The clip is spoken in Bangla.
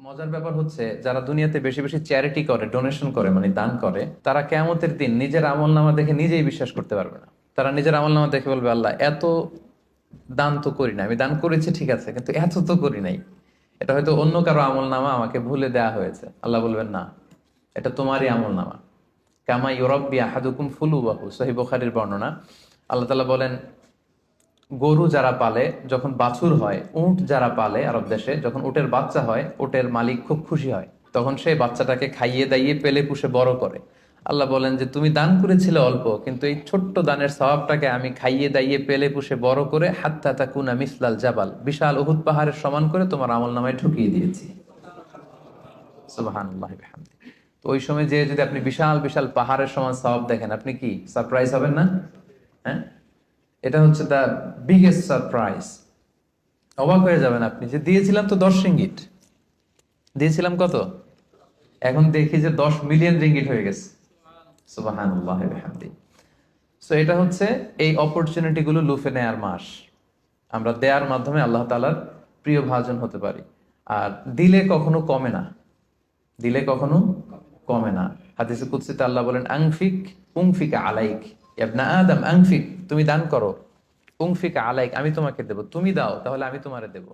মজার ব্যাপার হচ্ছে, যারা দুনিয়াতে বেশি বেশি চ্যারিটি করে ডোনেশন করে মানে দান করে, তারা কেমতের দিন নিজের আমল নামা দেখে নিজেই বিশ্বাস করতে পারবে না। তারা নিজের আমল নামা দেখে বলবে, আল্লাহ, এত দান তো করি না আমি দান করেছি, ঠিক আছে, কিন্তু এত তো করি নাই। এটা হয়তো অন্য কারও আমল নামা আমাকে ভুলে দেয়া হয়েছে। আল্লাহ বলবেন, না, এটা তোমারই আমল নামা। কামা ইউরব্বি আহাদুকুম ফুলু বাহু সহি বুখারির বর্ণনা। আল্লাহ তালা বলেন গরু যারা পালে, যখন বাছুর হয়, উট যারা পালে আরব দেশে, যখন উটের বাচ্চা হয়, উটের মালিক খুব খুশি হয়। তখন সেই বাচ্চাটাকে খাইয়ে দাইয়ে পেলে পুষে বড় করে। আল্লাহ বলেন যে, তুমি দান করেছিলে অল্প, কিন্তু এই ছোট্ট দানের স্বভাবটাকে আমি খাইয়ে দাইয়ে পেলে পুষে বড় করে হাত হাত্তা তাকুনা মিসলাল জাবাল, বিশাল উহুদ পাহাড়ের সমান করে তোমার আমল নামায় ঢুকিয়ে দিয়েছি। তো ওই সময় যে যদি আপনি বিশাল বিশাল পাহাড়ের সমান স্বভাব দেখেন, আপনি কি সারপ্রাইজ হবেন না? হ্যাঁ? এটা হচ্ছে দ্য বিগেস্ট সারপ্রাইজ অবাক হয়ে যাবেন আপনি যে দিয়েছিলাম তো দশ রিঙ্গিট দিয়েছিলাম কত? এখন দেখি যে দশ মিলিয়ন রিঙ্গিট হয়ে গেছে। সো এটা হচ্ছে এই অপরচুনিটি গুলো লুফে নেয়ার মাস। আমরা দেয়ার মাধ্যমে আল্লাহ তালার প্রিয় ভাজন হতে পারি। আর দিলে কখনো কমে না। দিলে কখনো কমে না। হাদিসে কুৎসিতে আল্লাহ বলেন, আংফিক, উংফিক আলাইক। ইবনা আদম, আংফিক, তুমি দান করো। উংফিক আলাইক, আমি তোমাকে দেবো। তুমি দাও, তাহলে আমি তোমারে দেব।